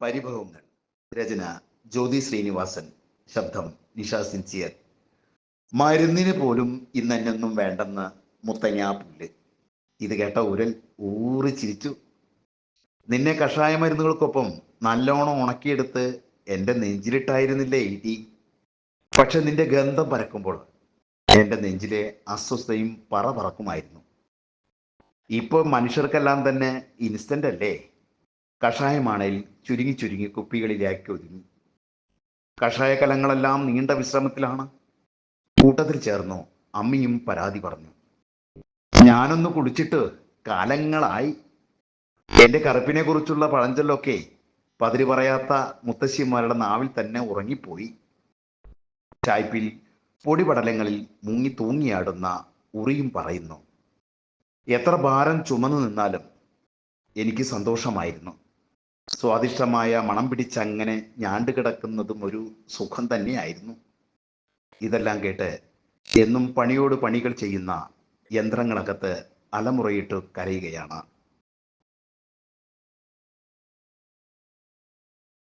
പരിഭവങ്ങൾ. രചന ജ്യോതി ശ്രീനിവാസൻ. ശബ്ദം നിഷ സിൻസിയർ. മരുന്നിന് പോലും ഇന്നെന്നൊന്നും വേണ്ടെന്ന് മുത്തങ്ങാ പുല്ല്. ഇത് കേട്ട ഉരൽ ഊറി ചിരിച്ചു. നിന്നെ കഷായ മരുന്നുകൾക്കൊപ്പം നല്ലോണം ഉണക്കിയെടുത്ത് എന്റെ നെഞ്ചിലിട്ടായിരുന്നില്ലേ ഇടി? പക്ഷെ നിന്റെ ഗന്ധം പരക്കുമ്പോൾ എന്റെ നെഞ്ചിലെ അസ്വസ്ഥയും പറ പറക്കുമായിരുന്നു. ഇപ്പോൾ മനുഷ്യർക്കെല്ലാം തന്നെ ഇൻസ്റ്റന്റ് അല്ലേ? കഷായമാണേൽ ചുരുങ്ങി ചുരുങ്ങി കുപ്പികളിലാക്കി ഒതുങ്ങി. കഷായ കലങ്ങളെല്ലാം നീണ്ട വിശ്രമത്തിലാണ്. കൂട്ടത്തിൽ ചേർന്നു അമ്മിയും പരാതി പറഞ്ഞു. ഞാനൊന്ന് കുടിച്ചിട്ട് കാലങ്ങളായി. എന്റെ കറുപ്പിനെ കുറിച്ചുള്ള പഴഞ്ചൊല്ലൊക്കെ പതിരി പറയാത്ത മുത്തശ്ശിമാരുടെ നാവിൽ തന്നെ ഉറങ്ങിപ്പോയി. ചായ്പിൽ പൊടിപടലങ്ങളിൽ മുങ്ങി തൂങ്ങിയാടുന്ന ഉറിയും പറയുന്നു. എത്ര ഭാരം ചുമന്നു നിന്നാലും എനിക്ക് സന്തോഷമായിരുന്നു. സ്വാദിഷ്ടമായ മണം പിടിച്ചങ്ങനെ ഞാണ്ട് കിടക്കുന്നതും ഒരു സുഖം തന്നെയായിരുന്നു. ഇതെല്ലാം കേട്ട് എന്നും പണിയോട് പണികൾ ചെയ്യുന്ന യന്ത്രങ്ങളകത്ത് അലമുറയിട്ട് കരയുകയാണ്.